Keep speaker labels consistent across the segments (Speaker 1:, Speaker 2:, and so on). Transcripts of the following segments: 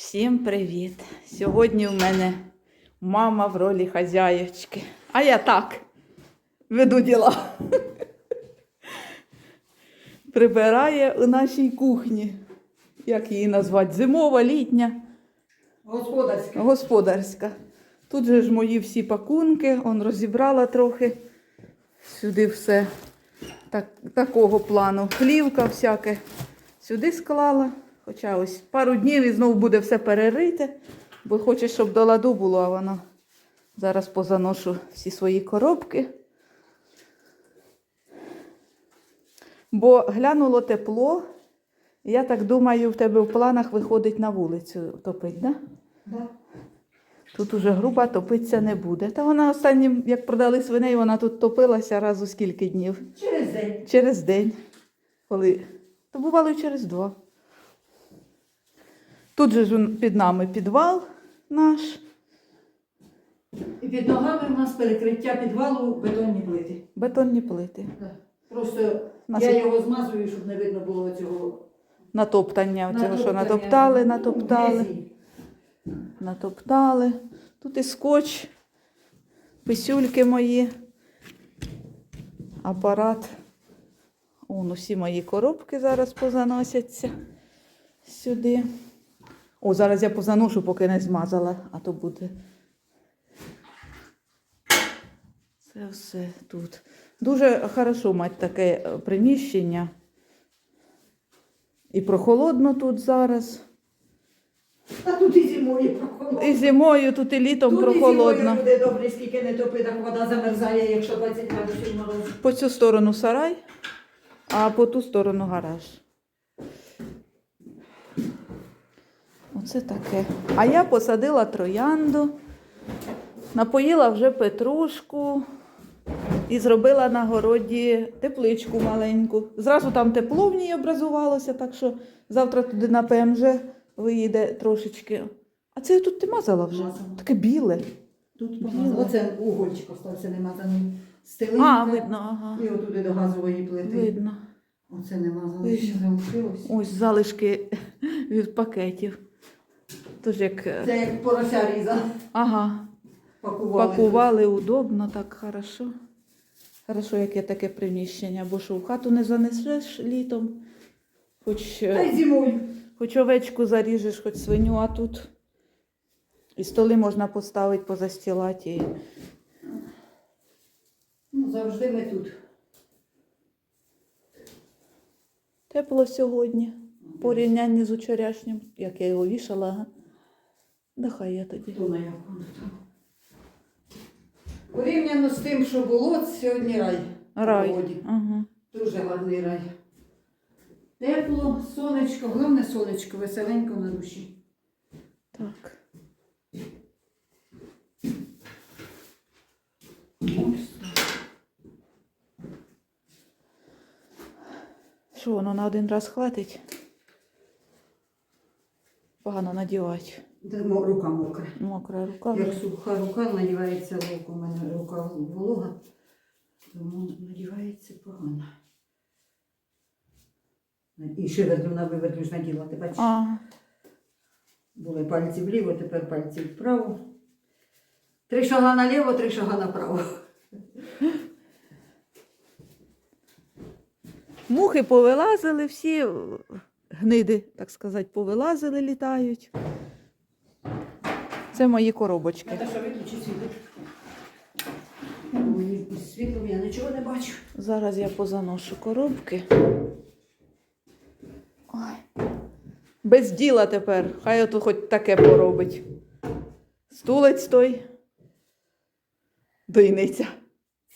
Speaker 1: Всім привіт! Сьогодні в мене мама в ролі хазяєчки. А я так веду діла. Прибирає у нашій кухні. Як її назвати? Зимова, літня,
Speaker 2: Господарська.
Speaker 1: господарська. Тут же ж мої всі пакунки, он розібрала трохи. Сюди все так, такого плану. Плівка всяке. Сюди склала. Хоча ось пару днів і знову буде все перерите, бо хоче, щоб до ладу було, а воно зараз позаношу всі свої коробки. Бо глянуло тепло. Я так думаю, в тебе в планах виходить на вулицю топить, да?
Speaker 2: Да.
Speaker 1: Тут уже груба топитися не буде. Та вона останнім, як продали свиней, вона тут топилася раз у скільки днів?
Speaker 2: Через день.
Speaker 1: Через день. Коли... То бувало і через два. Тут же під нами підвал наш.
Speaker 2: І під ногами в нас перекриття підвалу бетонні плити.
Speaker 1: Бетонні плити.
Speaker 2: Просто
Speaker 1: Нас
Speaker 2: я його змазую, щоб не видно було цього.
Speaker 1: Натоптання, цього, що натоптали,
Speaker 2: Ну,
Speaker 1: натоптали, натоптали. Тут і скотч, писюльки мої, апарат. Вон усі мої коробки зараз позаносяться сюди. О, зараз я позаношу, поки не змазала, а то буде. Це все тут. Дуже хорошо мати таке е, приміщення. І прохолодно тут зараз.
Speaker 2: Та тут і зимою прохолодно.
Speaker 1: І зимою, тут і літом
Speaker 2: Тут і
Speaker 1: прохолодно.
Speaker 2: зимою люди добрі, скільки не топи, так вода замерзає, якщо 20 градусів мороз.
Speaker 1: По цю сторону сарай, а по ту сторону гараж. Оце таке. А я посадила троянду, напоїла вже петрушку і зробила на городі тепличку маленьку. Зразу там тепло в ній образувалося, так що завтра туди на ПМЖ виїде трошечки. А це тут ти мазала вже?
Speaker 2: Мазала.
Speaker 1: Таке біле.
Speaker 2: Тут
Speaker 1: Біле.
Speaker 2: помазано. Оце угольчик остався немазаний. Стелинка.
Speaker 1: А, видно, ага.
Speaker 2: І отуди до газової плити.
Speaker 1: Видно.
Speaker 2: Оце не мазано, залишилось.
Speaker 1: Ось залишки від пакетів. Тож як е,
Speaker 2: Це як порося різа.
Speaker 1: ага,
Speaker 2: Пакували.
Speaker 1: пакували удобно, так хорошо. Хорошо, яке таке приміщення, бо що в хату не занесеш літом, хоч, е,
Speaker 2: Та й зимою.
Speaker 1: хоч овечку заріжеш, хоч свиню, а тут і столи можна поставити, позастілати. І...
Speaker 2: Ну, завжди ми тут.
Speaker 1: Тепло сьогодні. Порівнянні з учорашнім, як я його вішала. Ага. Да хай я тоді.
Speaker 2: На якому там. Порівняно з тим, що було, сьогодні рай.
Speaker 1: Рай.
Speaker 2: погоді.
Speaker 1: Ага.
Speaker 2: Дуже гарний рай. Тепло, сонечко, головне сонечко, веселенько на душі.
Speaker 1: Так. Що воно на один раз хватить? Погано надівати.
Speaker 2: Рука мокра.
Speaker 1: Мокра рука.
Speaker 2: Як суха рука, надівається лук. У мене рука волога, тому надівається погано. І ще вертлю на вивертлю ж наділа, ти бачиш? Були пальці вліво, тепер пальці вправо. Три шага наліво, три шага направо.
Speaker 1: мухи повилазили, всі гниди, так сказати, повилазили, літають. Це мої коробочки.
Speaker 2: Наташа, виключи світло. Світлом я нічого не бачу.
Speaker 1: Зараз я позаношу коробки. Ой. Без діла тепер. Хай ото хоч таке поробить. Стулець той. Дойниця.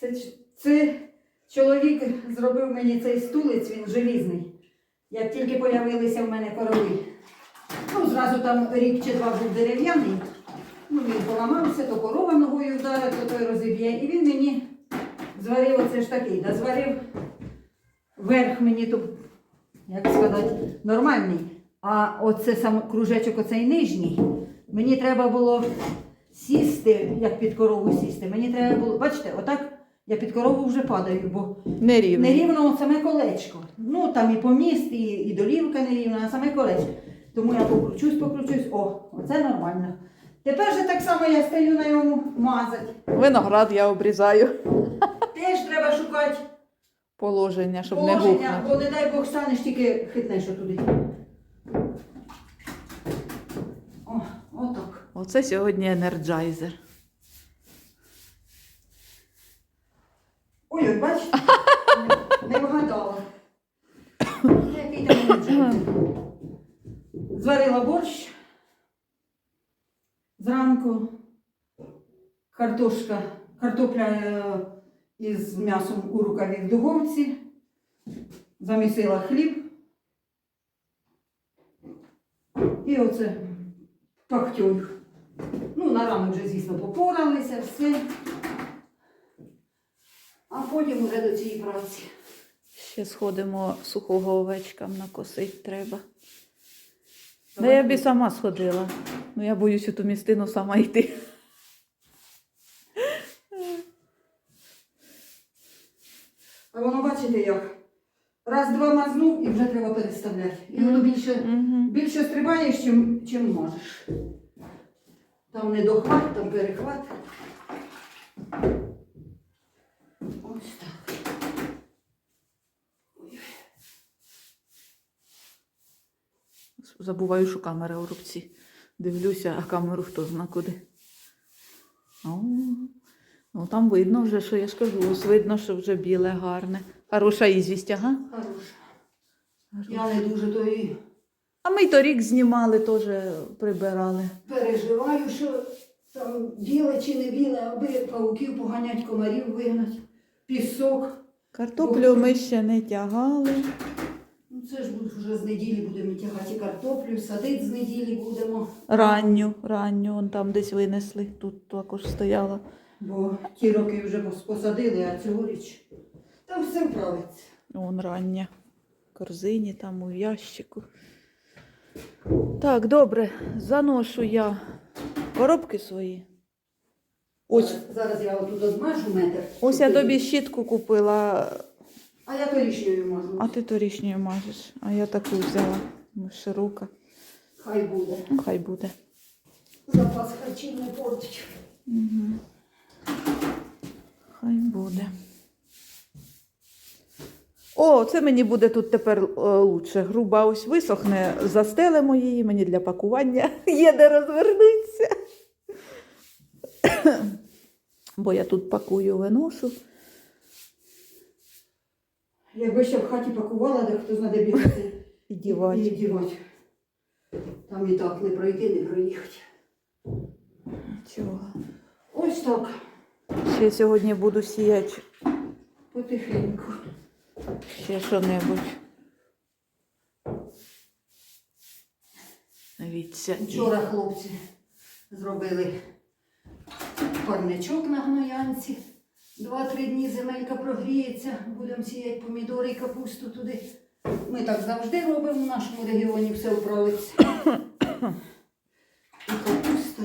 Speaker 2: Це, це чоловік зробив мені цей стулець, він желізний. Як тільки появилися в мене корови. Ну, зразу там рік чи два був дерев'яний. Ну, він поламався, то корова ногою вдарить, то той розіб'є. І він мені зварив оце ж такий, да, зварив верх мені то, як сказати, нормальний. А оце сам кружечок, оцей нижній, мені треба було сісти, як під корову сісти. Мені треба було, бачите, отак я під корову вже падаю, бо
Speaker 1: Нерівно.
Speaker 2: нерівно саме колечко. Ну там і поміст, і, і долівка нерівна, а саме колечко. Тому я покручусь, покручусь. О, оце нормально. Тепер же так само я стою на ньому мазати.
Speaker 1: Виноград я обрізаю.
Speaker 2: Теж треба шукати
Speaker 1: Положення, щоб не
Speaker 2: положення, бо не дай Бог станеш, тільки хитнеш туди. О, отак.
Speaker 1: Оце сьогодні енерджайзер.
Speaker 2: Ой, ой, бач, не, вгадала. Який там енерджайзер? Зварила борщ зранку. Картошка, картопля е, із м'ясом у рукаві в духовці. Замісила хліб. І оце пахтюнь. Ну, на ранок вже, звісно, попоралися, все. А потім уже до цієї праці.
Speaker 1: Ще сходимо сухого овечкам накосить треба. Да я б і сама сходила. Ну я боюсь у ту містину сама йти.
Speaker 2: А воно бачите як? Раз-два мазнув і вже треба переставляти. І воно більше,
Speaker 1: Мгм.
Speaker 2: більше стрибаєш, чим, чим можеш. Там не дохват, там перехват.
Speaker 1: Забуваю, що камера у руці. Дивлюся, а камеру хто зна куди. О, ну там видно вже, що я ж кажу, ось видно, що вже біле, гарне. Хороша ізвість, ага.
Speaker 2: Хороше. Я не дуже то і
Speaker 1: А ми й торік знімали, теж прибирали.
Speaker 2: переживаю, що там біле чи не біле, аби пауків поганять, комарів вигнать, пісок.
Speaker 1: Картоплю ми ще не тягали.
Speaker 2: Ну це ж буде вже з неділі будемо тягати картоплю, садити з неділі будемо.
Speaker 1: Ранню, ранню, он там десь винесли, тут також стояла.
Speaker 2: Бо ті роки вже посадили, а цьогоріч там все вправиться.
Speaker 1: Вон рання. В корзині, там у ящику. Так, добре, заношу я коробки свої. Ось,
Speaker 2: Зараз, я отут одмажу метр.
Speaker 1: ось я тобі щітку купила,
Speaker 2: А я корішньою можу.
Speaker 1: а ти торішньою мажеш, а я таку взяла. Ну, Широка.
Speaker 2: Хай буде.
Speaker 1: Ну, Хай буде.
Speaker 2: Запас харчів не портить.
Speaker 1: Угу. Хай буде. О, це мені буде тут тепер е, лучше. Груба ось висохне, застелимо її, мені для пакування є де розвернутися. Бо я тут пакую, виношу.
Speaker 2: Якби ще в хаті пакувала, де хто знає де бігати.
Speaker 1: І
Speaker 2: І
Speaker 1: дівати.
Speaker 2: дівати. Там і так не пройти, не проїхати.
Speaker 1: Чого?
Speaker 2: Ось так,
Speaker 1: Ще сьогодні буду сіяти
Speaker 2: потихеньку.
Speaker 1: ще що-небудь. Дивіться.
Speaker 2: Вчора хлопці зробили парничок на гноянці. Два-три дні земелька прогріється, будемо сіяти помідори і капусту туди. Ми так завжди робимо в нашому регіоні, все вправиться. І капуста.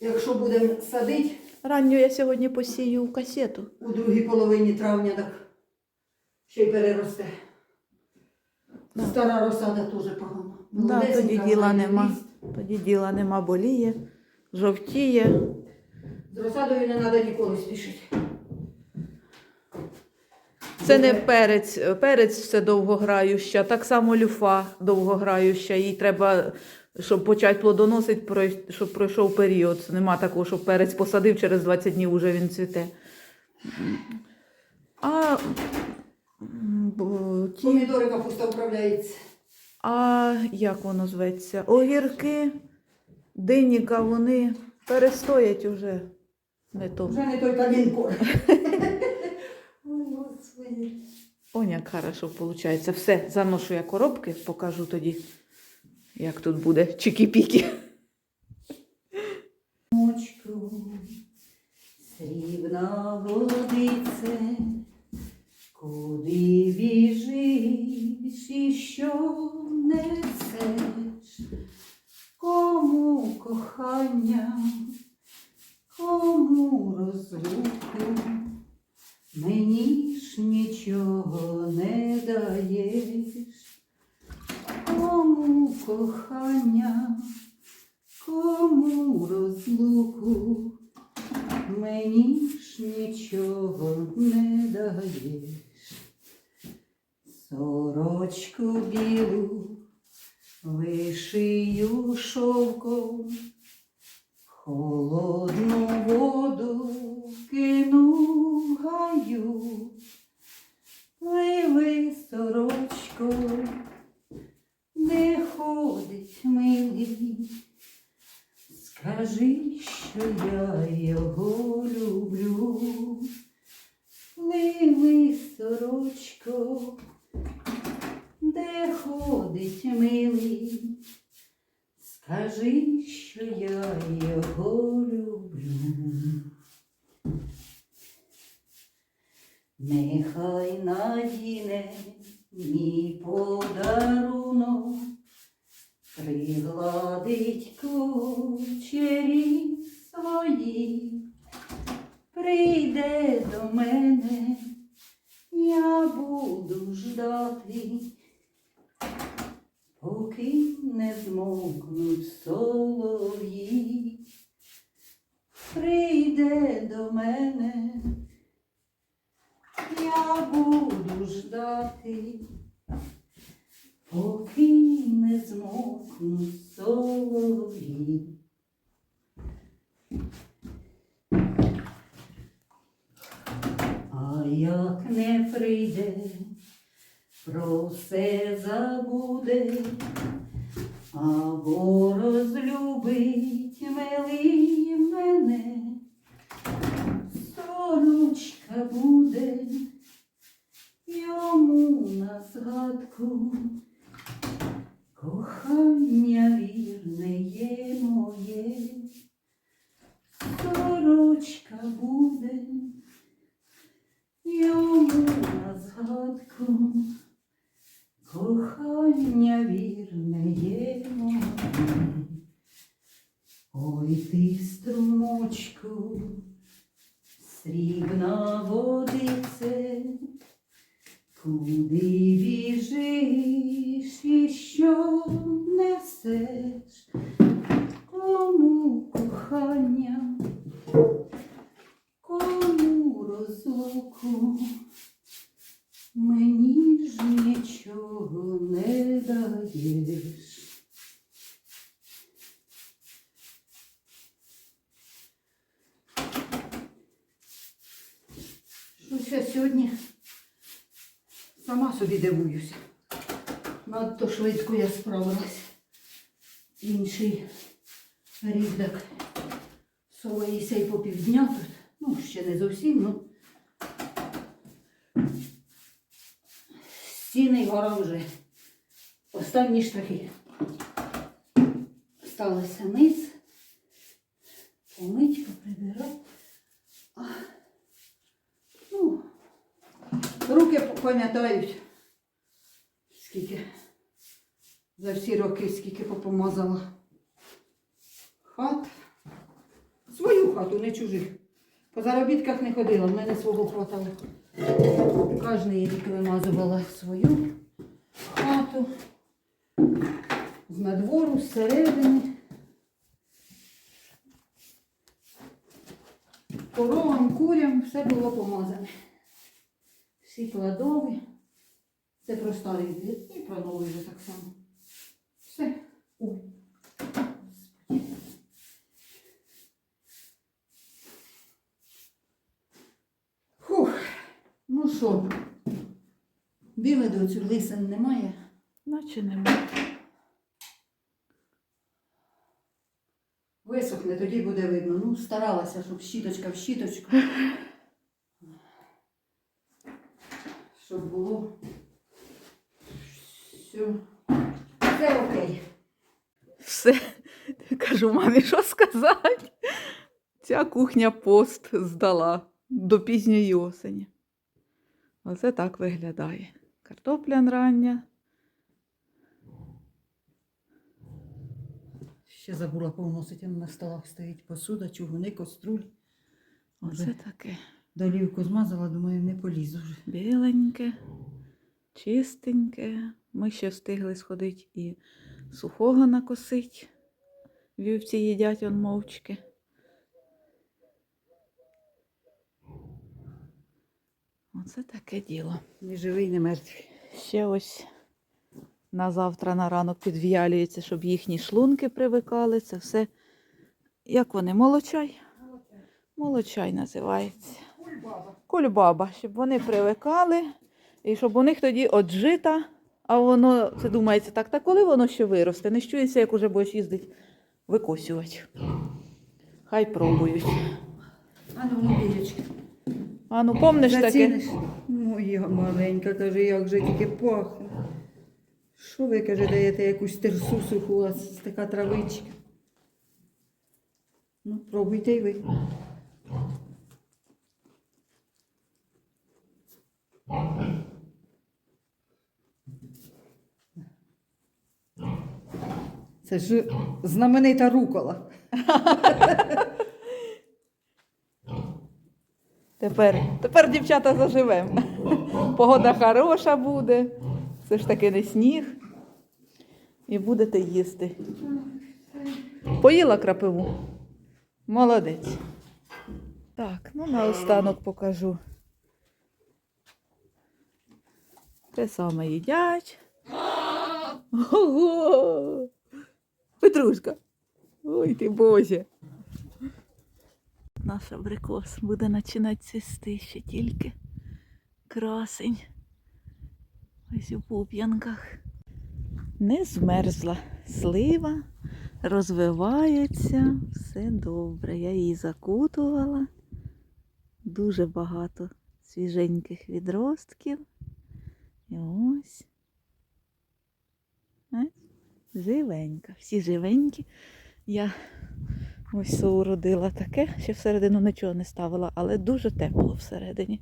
Speaker 2: Якщо будемо садити
Speaker 1: Ранню я сьогодні посію в касету.
Speaker 2: у другій половині травня, так ще й переросте.
Speaker 1: Да.
Speaker 2: Стара розсада теж погано.
Speaker 1: Да, тоді діла нема. Тоді діла нема, боліє, жовтіє.
Speaker 2: З розсадою не треба ніколи спішити.
Speaker 1: Це не перець, перець все довгограюща, так само люфа довгограюща. Їй треба, щоб почати плодоносити, щоб пройшов період. Нема такого, щоб перець посадив, через 20 днів вже він цвіте. А, бо ті,
Speaker 2: Помідори капуста вправляється.
Speaker 1: а як воно зветься? Огірки, диніка, вони перестоять уже. Не то.
Speaker 2: Вже не той калінкор. Ой.
Speaker 1: Як хорошо виходить. Все, заношу я коробки, покажу тоді, як тут буде чики-піки.
Speaker 2: Мочку, срібна водице, куди біжиш і що несеш, кому кохання, кому розлуку, мені ж нічого не даєш, кому кохання, кому розлуку, мені ж нічого не даєш. Сорочку білу вишию шовком, холодну воду кину гаю, пливи сорочко, не ходить милий, скажи, що я його люблю. Пливи, сорочко, де ходить милий, скажи, що я його люблю. Нехай надіне мій подарунок, пригладить кучері свої, прийде до мене, я буду ждати, поки не змокнуть солов'ї, прийде до мене, я буду ждати, поки не змокнуть солов'ї. А як не прийде, про все забуде, або розлюбить милий мене, сорочка буде йому на згадку, кохання вірне є моє, сорочка буде. Йому на згадку, не даєш. Щось я сьогодні сама собі дивуюся. Надто швидко я справилась. Інший рівдак совається і по півдня тут. Ну, ще не зовсім, ну. Стіни гора вже. Останні штрихи. Сталося низ. Помить, поприбирати. Ну, руки пам'ятають, скільки за всі роки, скільки попомазала хат. Свою хату, не чужих. По заробітках не ходила, в мене свого хватало. Кожний рік вимазувала свою хату. З надвору, зсередини. Коровам, курям все було помазане. Всі кладові. Це про старий двір і про новий вже так само. Все. Ой. Фух. Ну що, біле до цю лисин немає.
Speaker 1: Наче нема.
Speaker 2: Висохне, тоді буде видно. Ну, старалася, щоб щіточка в щіточку. Щоб було. Все. Все окей.
Speaker 1: Все. Кажу, мамі, що сказати? Ця кухня пост здала до пізньої осені. Оце так виглядає. Картопля рання.
Speaker 2: Ще забула повносити, на столах стоїть посуда, чугуни, каструль.
Speaker 1: Оце таке.
Speaker 2: долівку змазала, думаю, не полізу вже.
Speaker 1: Біленьке, чистеньке. Ми ще встигли сходити і Сухого накосить. Вівці їдять он мовчки. Оце таке діло.
Speaker 2: Ні живий, ні мертвий.
Speaker 1: Ще ось на завтра на ранок підв'ялюється, щоб їхні шлунки привикали. Це все. Як вони? Молочай? Молочай називається. Кульбаба, щоб вони привикали, і щоб у них тоді от жита, а воно, це думається так, та коли воно ще виросте, не щується, як уже будеш їздити викосювати. Хай пробують.
Speaker 2: А ну, ну, Бірочка.
Speaker 1: Ну помниш таке?
Speaker 2: Моя маленька, каже, як же тільки пахне. Що ви, каже, даєте якусь терсу суху, а така травичка. Ну, пробуйте й ви. Це ж знаменита рукола.
Speaker 1: Тепер, тепер дівчата заживемо. Погода хороша буде, все ж таки не сніг. І будете їсти. Поїла крапиву? Молодець. Так, ну наостанок покажу. Те саме їдять. Ого! Петрушка. Ой ти Боже. Наш абрикос буде починати цвісти ще тільки. Красень. Ось у пуп'янках. Не змерзла слива, розвивається, все добре. Я її закутувала. Дуже багато свіженьких відростків. І ось. Живенька. Всі живенькі. Я ось соуродила таке, ще всередину нічого не ставила, але дуже тепло всередині.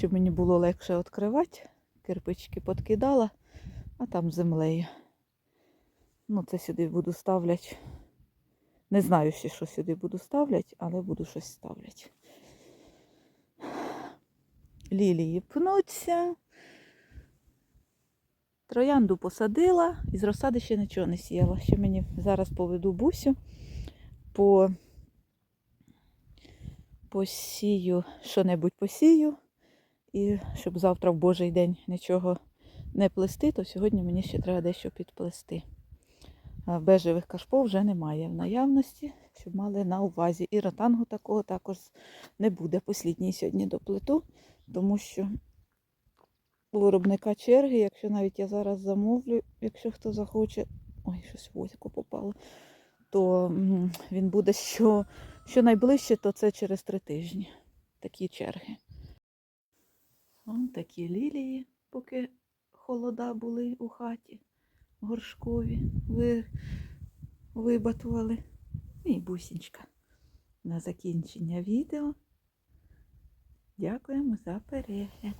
Speaker 1: Щоб мені було легше відкривати, кирпички подкидала, а там землею. Ну, це сюди буду ставляти. Не знаю ще, що сюди буду ставляти, але буду щось ставляти. Лілії пнуться. Троянду посадила, із розсади ще нічого не сіяла. Ще мені зараз поведу бусю, по... посію, що-небудь посію. І щоб завтра в Божий день нічого не плести, то сьогодні мені ще треба дещо підплести. Бежевих кашпов вже немає в наявності, щоб мали на увазі. І ротангу такого також не буде. Послідній сьогодні доплету, тому що у виробника черги, якщо навіть я зараз замовлю, якщо хто захоче, ой, щось в озіку попало, то він буде що, що найближче, то це через три тижні. Такі черги. Вон такі лілії, поки холода були у хаті, горшкові, ви, вибатували. І бусінчка на закінчення відео. Дякуємо за перегляд.